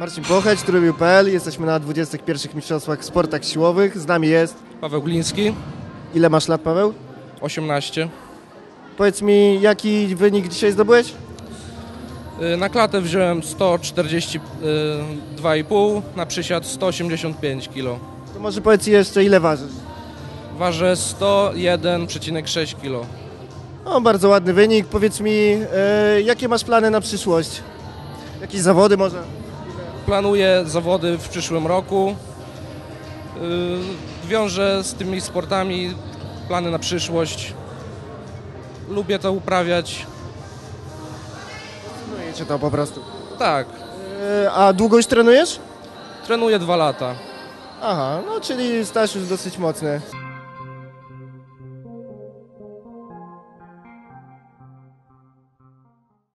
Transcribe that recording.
Marcin Pocheć, Trybiu.pl. Jesteśmy na 21. Mistrzostwach w Sportach Siłowych. Z nami jest... Paweł Gliński, Ile masz lat, Paweł? 18. Powiedz mi, jaki wynik dzisiaj zdobyłeś? Y, Na klatę wziąłem 142,5, na przysiad 185 kg. To może powiedz jeszcze, ile ważysz? Ważę 101,6 kg. No, bardzo ładny wynik. Powiedz mi, e, jakie masz plany na przyszłość? Jakieś zawody może? Planuję zawody w przyszłym roku. Y, Wiążę z tymi sportami plany na przyszłość. Lubię to uprawiać. Trenujecie to po prostu. Tak, E, a długo już trenujesz? trenuję dwa lata. Aha, no czyli staż już dosyć mocny.